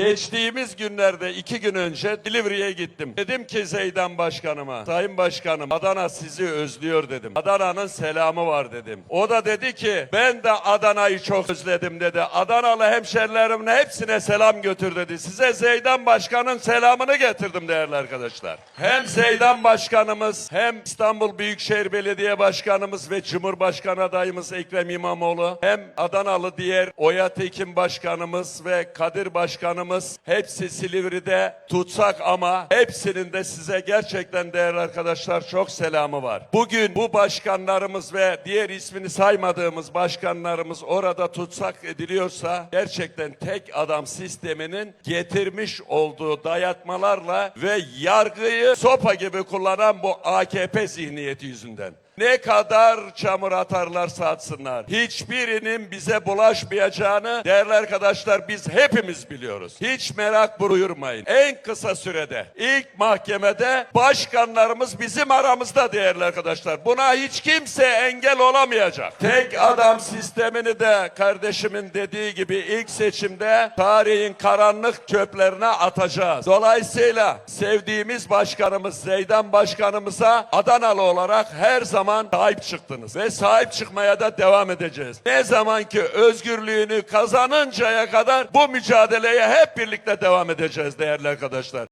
Geçtiğimiz günlerde iki gün önce Silivri'ye gittim. Dedim ki Zeydan Başkanıma, Sayın Başkanım Adana sizi özlüyor dedim. Adana'nın selamı var dedim. O da dedi ki ben de Adana'yı çok özledim dedi. Adanalı hemşerilerimin hepsine selam götür dedi. Size Zeydan Başkan'ın selamını getirdim değerli arkadaşlar. Hem Zeydan Başkanımız hem İstanbul Büyükşehir Belediye Başkanımız ve Cumhurbaşkanı adayımız Ekrem İmamoğlu hem Adanalı diğer Oya Tekin Başkanımız ve Kadir Başkanımız hepsi Silivri'de tutsak ama hepsinin de size gerçekten değerli arkadaşlar çok selamı var. Bugün bu başkanlarımız ve diğer ismini saymadığımız başkanlarımız orada tutsak ediliyorsa gerçekten tek adam sisteminin getirmiş olduğu dayatmalarla ve yargıyı sopa gibi kullanan bu AKP zihniyeti yüzünden. Ne kadar çamur atarlarsa atsınlar. Hiçbirinin bize bulaşmayacağını değerli arkadaşlar biz hepimiz biliyoruz. Hiç merak buyurmayın. En kısa sürede ilk mahkemede başkanlarımız bizim aramızda değerli arkadaşlar. Buna hiç kimse engel olamayacak. Tek adam sistemini de kardeşimin dediği gibi ilk seçimde tarihin karanlık çöplerine atacağız. Dolayısıyla sevdiğimiz başkanımız Zeydan başkanımıza Adanalı olarak her zaman sahip çıktınız ve sahip çıkmaya da devam edeceğiz. Ne zaman ki özgürlüğünü kazanıncaya kadar bu mücadeleye hep birlikte devam edeceğiz değerli arkadaşlar.